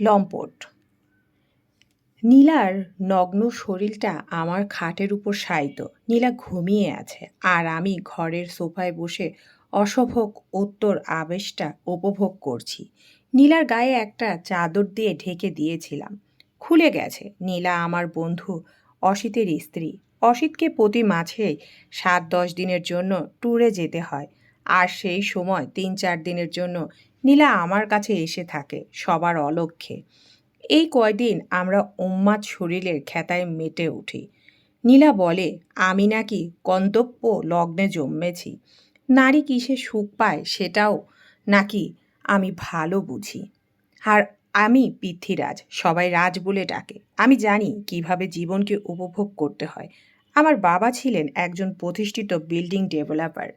লম্পট। নীলার নগ্ন শরীরটা আমার খাটের উপর শায়িত। নীলা ঘুমিয়ে আছে আর আমি ঘরের সোফায় বসে অসভোগ উত্তর আবেশটা উপভোগ করছি। নীলার গায়ে একটা চাদর দিয়ে ঢেকে দিয়েছিলাম। খুলে গেছে। নীলা আমার বন্ধু অসিতের স্ত্রী। অসিতকে প্রতি মাঝে সাত দশ দিনের জন্য ট্যুরে যেতে হয়। আর সেই সময় তিন চার দিনের জন্য নীলা আমার কাছে এসে থাকে সবার অলক্ষ্যে। এই কয়দিন আমরা উম্মাদ শরীরের খেতায় মেটে উঠি। নীলা বলে, আমি নাকি কন্তব্য লগ্নে জন্মেছি। নারী কিসে সুখ পায় সেটাও নাকি আমি ভালো বুঝি। আর আমি পৃথ্বীরাজ, সবাই রাজ বলে ডাকে। আমি জানি কীভাবে জীবনকে উপভোগ করতে হয়। আমার বাবা ছিলেন একজন প্রতিষ্ঠিত বিল্ডিং ডেভেলপার।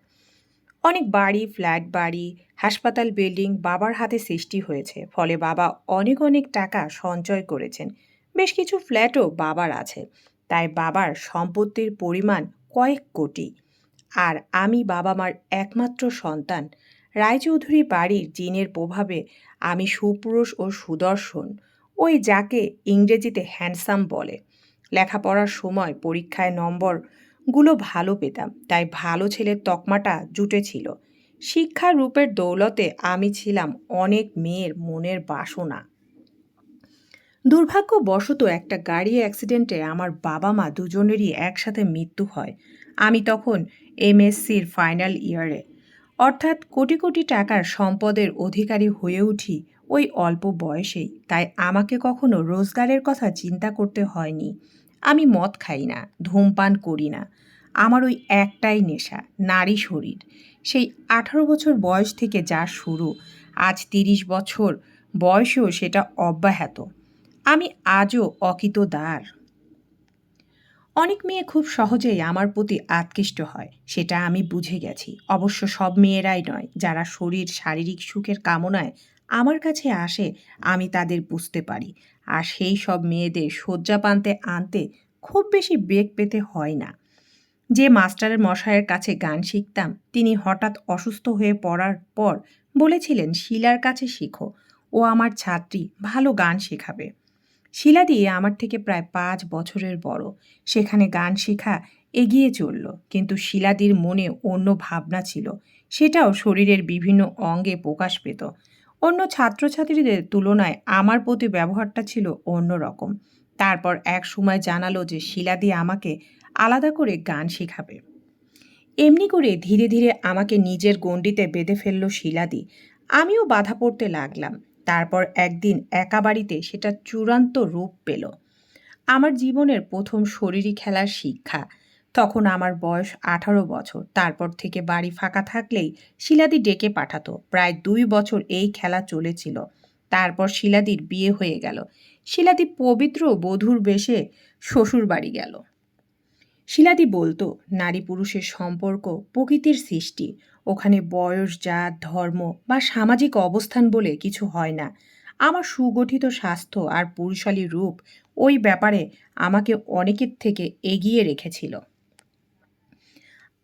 অনেক বাড়ি, ফ্ল্যাট, বাড়ি, হাসপাতাল, বিল্ডিং বাবার হাতে সৃষ্টি হয়েছে। ফলে বাবা অনেক অনেক টাকা সঞ্চয় করেছেন। বেশ কিছু ফ্ল্যাটও বাবার আছে। তাই বাবার সম্পত্তির পরিমাণ কয়েক কোটি। আর আমি বাবা মার একমাত্র সন্তান। রায়চৌধুরী বাড়ির জিনের প্রভাবে আমি সুপুরুষ ও সুদর্শন, ওই যাকে ইংরেজিতে হ্যান্ডসাম বলে। লেখাপড়ার সময় পরীক্ষায় নম্বরগুলো ভালো পেতাম, তাই ভালো ছেলের তকমাটা জুটেছিল শিক্ষা রূপের দৌলতে আমি ছিলাম অনেক মেয়ের মনের বাসনা। দুর্ভাগ্যবশত একটা গাড়ি অ্যাক্সিডেন্টে আমার বাবা মা দুজনেরই একসাথে মৃত্যু হয়, আমি তখন এমএসসির ফাইনাল ইয়ারে অর্থাৎ কোটি কোটি টাকার সম্পদের অধিকারী হয়ে উঠি ওই অল্প বয়সেই, তাই আমাকে কখনো রোজগারের কথা চিন্তা করতে হয়নি। আমি মদ খাই না, ধূমপান করি না। আমার ওই একটাই নেশা, নারী শরীর। সেই আঠারো বছর বয়স থেকে যা শুরু, আজ তিরিশ বছর বয়সেও সেটা অব্যাহত। আমি আজও অকিত দ্বার অনেক মেয়ে খুব সহজেই আমার প্রতি আকৃষ্ট হয়, সেটা আমি বুঝে গেছি। অবশ্য সব মেয়েরাই নয়, যারা শরীর, শারীরিক সুখের কামনায় আমার কাছে আসে, আমি তাদের বুঝতে পারি। আর সেই সব মেয়েদের শয্যা পানতে আনতে খুব বেশি বেগ পেতে হয় না। যে মাস্টারের মশায়ের কাছে গান শিখতাম, তিনি হঠাৎ অসুস্থ হয়ে পড়ার পর বলেছিলেন, শিলার কাছে শিখো, ও আমার ছাত্রী ভালো গান শেখাবে। শিলা দিয়ে আমার থেকে প্রায় পাঁচ বছরের বড়। সেখানে গান শেখা এগিয়ে চলল, কিন্তু শিলাদির মনে অন্য ভাবনা ছিল। সেটাও শরীরের বিভিন্ন অঙ্গে প্রকাশ পেত। অন্য ছাত্রছাত্রীদের তুলনায় আমার প্রতি ব্যবহারটা ছিল অন্য রকম। তারপর এক সময় জানালো যে শিলাদি আমাকে আলাদা করে গান শেখাবে। এমনি করে ধীরে ধীরে আমাকে নিজের গণ্ডিতে বেঁধে ফেলল শিলাদি আমিও বাধা পড়তে লাগলাম। তারপর একদিন একা বাড়িতে সেটা চূড়ান্ত রূপ পেল। আমার জীবনের প্রথম শরীরী খেলার শিক্ষা। তখন আমার বয়স আঠারো বছর। তারপর থেকে বাড়ি ফাঁকা থাকলেই শিলাদি ডেকে পাঠাতো। প্রায় দুই বছর এই খেলা চলেছিল। তারপর শিলাদির বিয়ে হয়ে গেল। শিলাদি পবিত্র বধূর বেশে শ্বশুর বাড়ি গেল। শিলাদি বলতো, নারী পুরুষের সম্পর্ক প্রকৃতির সৃষ্টি। ওখানে বয়স, জাত, ধর্ম বা সামাজিক অবস্থান বলে কিছু হয় না। আমার সুগঠিত স্বাস্থ্য আর পুরুষালী রূপ ওই ব্যাপারে আমাকে অনেকের থেকে এগিয়ে রেখেছিল।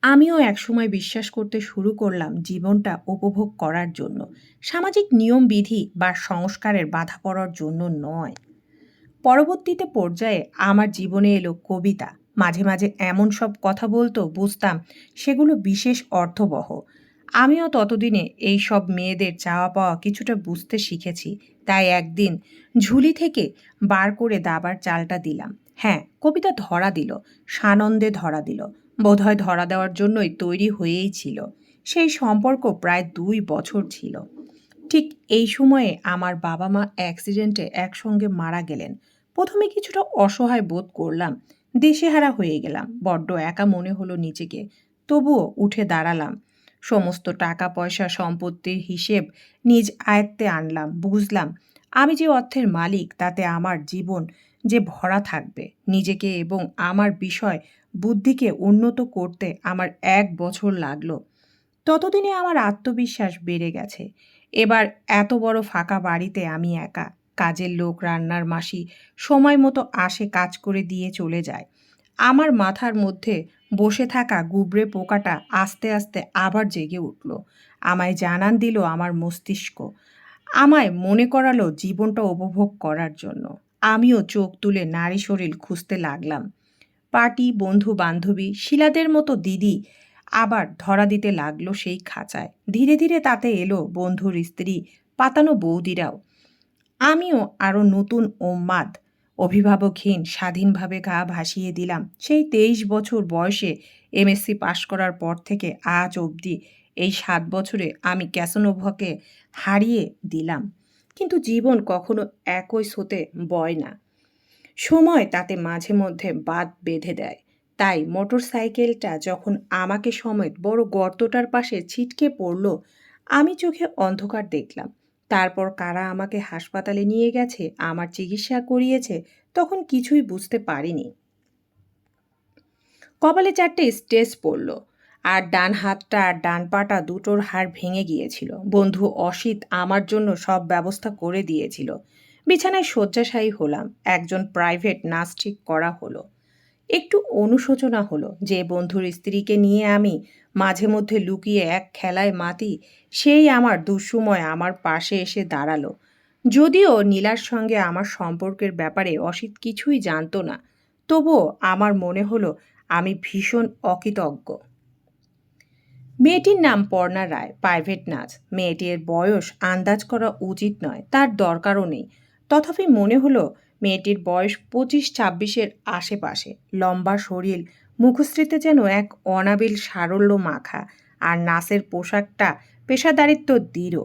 আমিও একসময় বিশ্বাস করতে শুরু করলাম জীবনটা উপভোগ করার জন্য। সামাজিক নিয়মবিধি বা সংস্কারের বাধা পড়ার জন্য নয়। পরবর্তীতে পর্যায়ে আমার জীবনে এলো কবিতা। মাঝে মাঝে এমন সব কথা বলতো, বুঝতাম সেগুলো বিশেষ অর্থবহ। আমিও ততদিনে এই সব মেয়েদের চাওয়া পাওয়া কিছুটা বুঝতে শিখেছি। তাই একদিন ঝুলি থেকে বার করে দাবার চালটা দিলাম। হ্যাঁ কবিতা ধরা দিল, সানন্দে ধরা দিল। বোধহয় ধরা দেওয়ার জন্যই তৈরি হয়েই ছিল। সেই সম্পর্ক প্রায় দুই বছর ছিল। ঠিক এই সময়ে আমার বাবা মা অ্যাক্সিডেন্টে একসঙ্গে মারা গেলেন। প্রথমে কিছুটা অসহায় বোধ করলাম, দেশেহারা হয়ে গেলাম, বড্ড একা মনে হলো নিজেকে। তবুও উঠে দাঁড়ালাম। সমস্ত টাকা পয়সা সম্পত্তির হিসেব নিজ আয়ত্তে আনলাম, বুঝলাম আমি যে অর্থের মালিক, তাতে আমার জীবন যে ভরা থাকবে, নিজেকে এবং আমার বিষয় বুদ্ধিকে উন্নত করতে আমার এক বছর লাগল। ততদিনে আমার আত্মবিশ্বাস বেড়ে গেছে। এবার এত বড় ফাঁকা বাড়িতে আমি একা। কাজের লোক, রান্নার মাসি সময় মতো আসে, কাজ করে দিয়ে চলে যায়। আমার মাথার মধ্যে বসে থাকা গুবরে পোকাটা আস্তে আস্তে আবার জেগে উঠল। আমায় জানান দিল আমার মস্তিষ্ক। আমায় মনে করালো জীবনটা উপভোগ করার জন্য। আমিও চোখ তুলে নারী শরীর খুঁজতে লাগলাম। পার্টি, বন্ধু, বান্ধবী, শিলাদের মতো দিদি আবার ধরা দিতে লাগল সেই খাঁচায়। ধীরে ধীরে তাতে এলো বন্ধুর স্ত্রী, পাতানো বৌদিরাও। আমিও আরও নতুন ওম্মাদ। অভিভাবকহীন, স্বাধীনভাবে গা ভাসিয়ে দিলাম। সেই তেইশ বছর বয়সে এমএসসি পাশ করার পর থেকে আজ অবধি এই সাত বছরে আমি ক্যাসনোভাকে হারিয়ে দিলাম। কিন্তু জীবন কখনো একই স্রোতে বয় না। সময় তাতে মাঝে মধ্যে বাদ বেঁধে দেয়। তাই মোটর সাইকেলটা যখন আমাকে সমেত বড় গর্তটার পাশে ছিটকে পড়ল, আমি চোখে অন্ধকার দেখলাম। তারপর কারা আমাকে হাসপাতালে নিয়ে গেছে, আমার চিকিৎসা করিয়েছে, তখন কিছুই বুঝতে পারিনি। কপালে চারটে স্টেজ পড়ল, আর ডান হাতটা আর ডান পাটা দুটোর হাড় ভেঙে গিয়েছিল। বন্ধু অসিত আমার জন্য সব ব্যবস্থা করে দিয়েছিল। বিছানায় শয্যাশায়ী হলাম। একজন প্রাইভেট নার্স ঠিক করা হলো। একটু অনুশোচনা হলো যে বন্ধুর স্ত্রীকে নিয়ে আমি মাঝে মধ্যে লুকিয়ে এক খেলায় মাতি, সেই আমার দুঃসময় আমার পাশে এসে দাঁড়াল। যদিও নীলার সঙ্গে আমার সম্পর্কের ব্যাপারে অসিত কিছুই জানতো না, তবুও আমার মনে হলো আমি ভীষণ অকৃতজ্ঞ। মেয়েটির নাম পর্ণা রায় প্রাইভেট নাচ মেয়েটির বয়স আন্দাজ করা উচিত নয়, তার দরকারও নেই। তথাপি মনে হলো মেয়েটির বয়স পঁচিশ ছাব্বিশের আশেপাশে। লম্বা শরীর, মুখশ্রীতে যেন এক অনাবিল সারল্য মাখা আর নাচের পোশাকটা পেশাদারিত্ব দৃঢ়।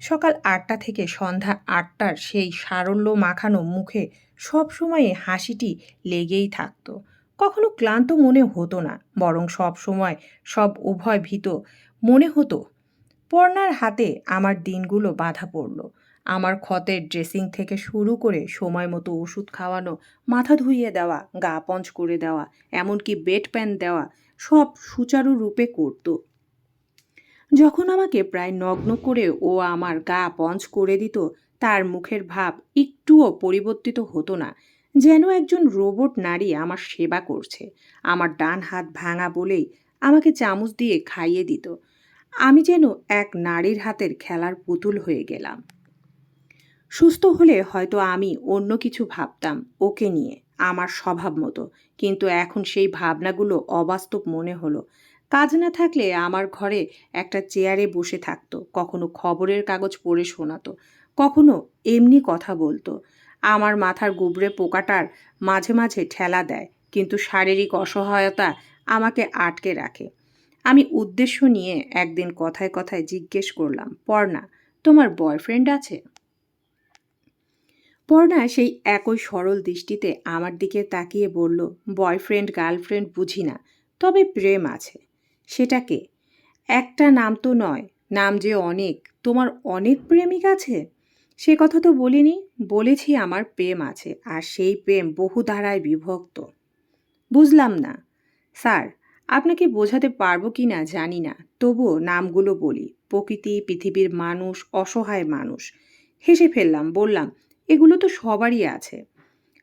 সকাল আটটা থেকে সন্ধ্যা আটটার সেই সারল্য মাখানো মুখে সবসময়ে হাসিটি লেগেই থাকতো। কখনো ক্লান্ত মনে হতো না, বরং সব সময় সব উভয় ভীত মনে হতো। পর্ণার হাতে আমার দিনগুলো বাধা পড়ল। আমার ক্ষতের ড্রেসিং থেকে শুরু করে সময় মতো ওষুধ খাওয়ানো, মাথা ধুইয়ে দেওয়া, গা পঞ্চ করে দেওয়া, এমনকি বেড প্যান দেওয়া, সব সুচারুরূপে করত। যখন আমাকে প্রায় নগ্ন করে ও আমার গা পঞ্চ করে দিত, তার মুখের ভাব একটুও পরিবর্তিত হতো না। যেন একজন রোবট নারী আমার সেবা করছে। আমার ডান হাত ভাঙা বলেই আমাকে চামচ দিয়ে খাইয়ে দিত। আমি যেন এক নারীর হাতের খেলার পুতুল হয়ে গেলাম। সুস্থ হলে হয়তো আমি অন্য কিছু ভাবতাম ওকে নিয়ে, আমার স্বভাব মতো। কিন্তু এখন সেই ভাবনাগুলো অবাস্তব মনে হলো। কাজ না থাকলে আমার ঘরে একটা চেয়ারে বসে থাকতো, কখনো খবরের কাগজ পড়ে শোনাতো, কখনো এমনি কথা বলতো। আমার মাথার গুবরে পোকাটার মাঝে মাঝে ঠেলা দেয়, কিন্তু শারীরিক অসহায়তা আমাকে আটকে রাখে। আমি উদ্দেশ্য নিয়ে একদিন কথায় কথায় জিজ্ঞেস করলাম, পর্ণা, তোমার বয়ফ্রেন্ড আছে? পর্ণা সেই একই সরল দৃষ্টিতে আমার দিকে তাকিয়ে বলল বয়ফ্রেন্ড গার্লফ্রেন্ড বুঝি না, তবে প্রেম আছে। সেটাকে একটা নাম তো নয়, নাম যে অনেক, তোমার অনেক প্রেমিক আছে? সে কথা তো বলিনি, বলেছি আমার প্রেম আছে, আর সেই প্রেম বহু ধারায় বিভক্ত। বুঝলাম না। স্যার, আপনাকে বোঝাতে পারব কি না জানি না, তবুও নামগুলো বলি। প্রকৃতি, পৃথিবীর মানুষ, অসহায় মানুষ। হেসে ফেললাম, বললাম এগুলো তো সবারই আছে।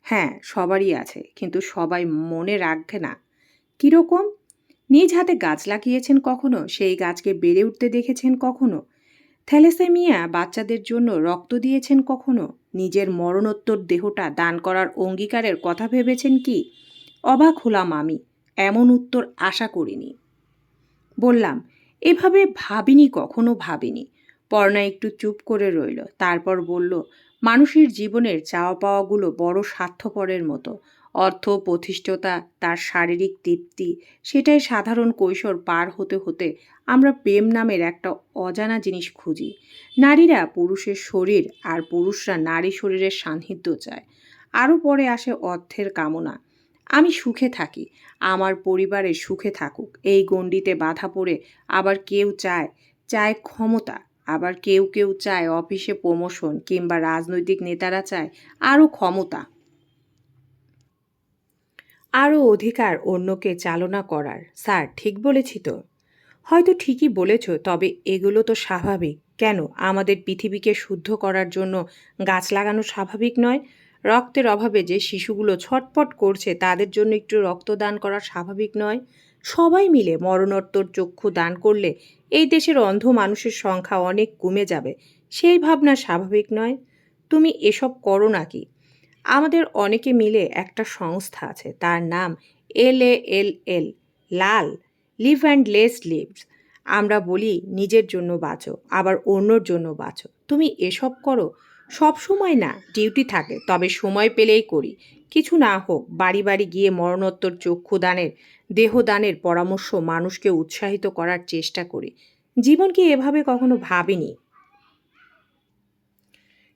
হ্যাঁ সবারই আছে, কিন্তু সবাই মনে রাখবে না। কীরকম? নিজ হাতে গাছ লাগিয়েছেন কখনো? সেই গাছকে বেড়ে উঠতে দেখেছেন কখনো? থ্যালেসেমিয়া বাচ্চাদের জন্য রক্ত দিয়েছেন কখনো? নিজের মরণোত্তর দেহটা দান করার অঙ্গীকারের কথা ভেবেছেন কি? অবাক হলাম আমি, এমন উত্তর আশা করিনি। বললাম, এভাবে ভাবিনি, কখনো ভাবিনি। পর্ণা একটু চুপ করে রইল। তারপর বলল, মানুষের জীবনের চাওয়া পাওয়াগুলো বড় স্বার্থপরের মতো। অর্থ প্রতিষ্ঠতা তার শারীরিক তৃপ্তি, সেটাই সাধারণ কৈশোর পার হতে হতে আমরা প্রেম নামের একটা অজানা জিনিস খুঁজি। নারীরা পুরুষের শরীর আর পুরুষরা নারী শরীরের সান্নিধ্য চায়। আরও পরে আসে অর্থের কামনা। আমি সুখে থাকি, আমার পরিবারে সুখে থাকুক, এই গণ্ডিতে বাধা পড়ে আবার কেউ চায় চায় ক্ষমতা আবার কেউ কেউ চায় অফিসে প্রমোশন কিংবা রাজনৈতিক নেতারা চায় আরও ক্ষমতা। আরও অধিকার অন্যকে চালনা করার। স্যার, ঠিক বলেছি তো? হয়তো ঠিকই বলেছ, তবে এগুলো তো স্বাভাবিক। কেন? আমাদের পৃথিবীকে শুদ্ধ করার জন্য গাছ লাগানো স্বাভাবিক নয়? রক্তের অভাবে যে শিশুগুলো ছটপট করছে, তাদের জন্য একটু রক্তদান করা স্বাভাবিক নয়? সবাই মিলে মরণোত্তর চক্ষু দান করলে এই দেশের অন্ধ মানুষের সংখ্যা অনেক কমে যাবে। সেই ভাবনা স্বাভাবিক নয়। তুমি এসব করো নাকি? আমাদের অনেকে মিলে একটা সংস্থা আছে, তার নাম এল এ এল এল, লাল, লিভ অ্যান্ড লেস লিভস। আমরা বলি, নিজের জন্য বাঁচো, আবার অন্যর জন্য বাঁচো। তুমি এসব করো? সব সময় না ডিউটি থাকে, তবে সময় পেলেই করি। কিছু না হোক, বাড়ি বাড়ি গিয়ে মরণোত্তর চক্ষুদানের, দেহদানের পরামর্শ মানুষকে উৎসাহিত করার চেষ্টা করি। জীবনকে এভাবে কখনো ভাবিনি?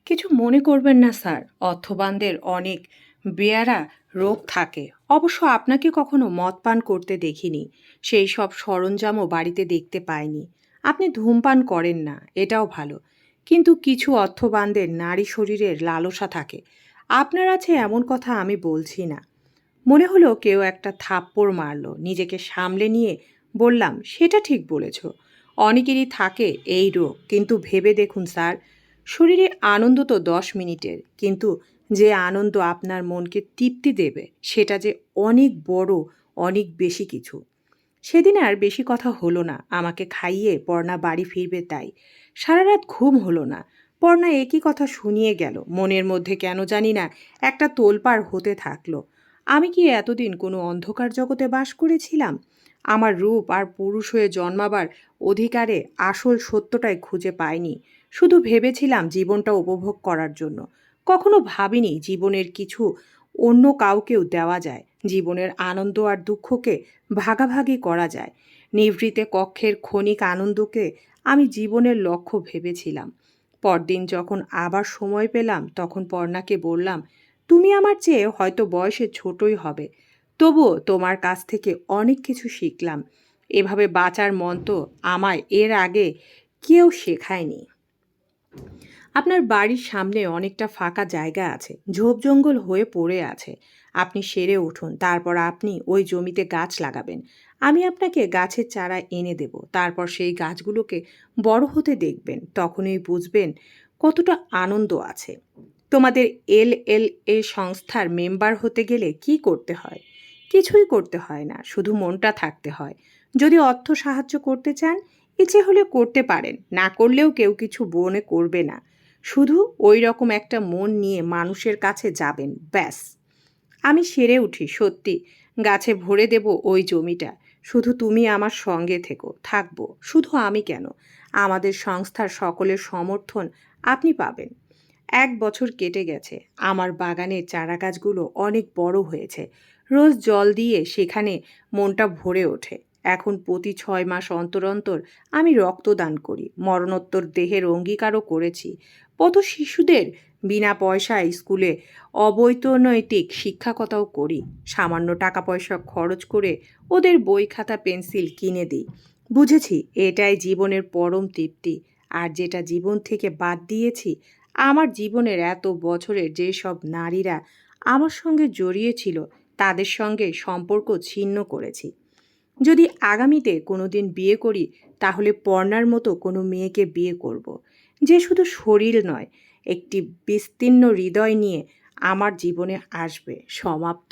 কিছু মনে করবেন না, স্যার। অর্থবানদের অনেক বেয়ারা রোগ থাকে। অবশ্য আপনাকে কখনো মদ পান করতে দেখিনি, সেই সব সরঞ্জামও বাড়িতে দেখতে পাইনি। আপনি ধূমপান করেন না, এটাও ভালো। কিন্তু কিছু অর্থবানদের নারী শরীরের লালসা থাকে। আপনার আছে এমন কথা আমি বলছি না। মনে হলো কেউ একটা থাপ্পড় মারলো, নিজেকে সামলে নিয়ে বললাম, সেটা ঠিক বলেছ। অনেকেরই থাকে এই রোগ, কিন্তু ভেবে দেখুন স্যার, শরীরে আনন্দ তো দশ মিনিটের, কিন্তু যে আনন্দ আপনার মনকে তৃপ্তি দেবে, সেটা যে অনেক বড়, অনেক বেশি কিছু। সেদিন আর বেশি কথা হলো না, আমাকে খাইয়ে পর্ণা বাড়ি ফিরবে তাই। সারা রাত ঘুম হলো না। পর্ণা একই কথা শুনিয়ে গেল। মনের মধ্যে কেন জানি না একটা তোলপাড় হতে থাকল। আমি কি এতদিন কোনো অন্ধকার জগতে বাস করেছিলাম? আমার রূপ আর পুরুষ হয়ে জন্মাবার অধিকারে আসল সত্যটাই খুঁজে পাইনি। শুধু ভেবেছিলাম জীবনটা উপভোগ করার জন্য। কখনো ভাবিনি জীবনের কিছু অন্য কাউকেও দেওয়া যায়। জীবনের আনন্দ আর দুঃখকে ভাগাভাগি করা যায়। নিভৃতে কক্ষের ক্ষণিক আনন্দকে আমি জীবনের লক্ষ্য ভেবেছিলাম। পরদিন যখন আবার সময় পেলাম, তখন পর্ণাকে বললাম, তুমি আমার চেয়ে হয়তো বয়সে ছোটই হবে। তবুও তোমার কাছ থেকে অনেক কিছু শিখলাম। এভাবে বাঁচার মন্ত্র আমায় এর আগে কেউ শেখায়নি। আপনার বাড়ির সামনে অনেকটা ফাঁকা জায়গা আছে, ঝোপ জঙ্গল হয়ে পড়ে আছে। আপনি সেরে উঠুন, তারপর আপনি ওই জমিতে গাছ লাগাবেন। আমি আপনাকে গাছের চারা এনে দেব, তারপর সেই গাছগুলোকে বড় হতে দেখবেন, তখনই বুঝবেন কতটা আনন্দ আছে। তোমাদের এল এল এ সংস্থার মেম্বার হতে গেলে কি করতে হয়? কিছুই করতে হয় না, শুধু মনটা থাকতে হয়। যদি অর্থ সাহায্য করতে চান, ইচ্ছে হলে করতে পারেন, না করলেও কেউ কিছু বনে করবে না। শুধু ওই রকম একটা মন নিয়ে মানুষের কাছে যাবেন, ব্যাস। আমি সেরে উঠি, সত্যি। গাছে ভরে দেব ওই জমিটা। শুধু তুমি আমার সঙ্গে থেকো, থাকব। শুধু আমি কেন? আমাদের সংস্থার সকলের সমর্থন আপনি পাবেন। এক বছর কেটে গেছে। আমার বাগানের চারা গাছগুলো অনেক বড় হয়েছে। রোজ জল দিয়ে সেখানে মনটা ভরে ওঠে। এখন প্রতি ছয় মাস অন্তর অন্তর আমি রক্তদান করি। মরণোত্তর দেহের অঙ্গীকারও করেছি। কত শিশুদের বিনা পয়সায় স্কুলে অবৈতনৈতিক শিক্ষাকতাও করি। সামান্য টাকা পয়সা খরচ করে ওদের বই খাতা পেন্সিল কিনে দিই। বুঝেছি, এটাই জীবনের পরম তৃপ্তি। আর যেটা জীবন থেকে বাদ দিয়েছি, আমার জীবনের এত বছরের যেসব নারীরা আমার সঙ্গে জড়িয়েছিল তাদের সঙ্গে সম্পর্ক ছিন্ন করেছি। যদি আগামীতে কোনো দিন বিয়ে করি, তাহলে পর্ণার মতো কোনো মেয়েকে বিয়ে করব। যে শুধু শরীর নয়, একটি বিস্তীর্ণ হৃদয় নিয়ে আমার জীবনে আসবে, সমাপ্ত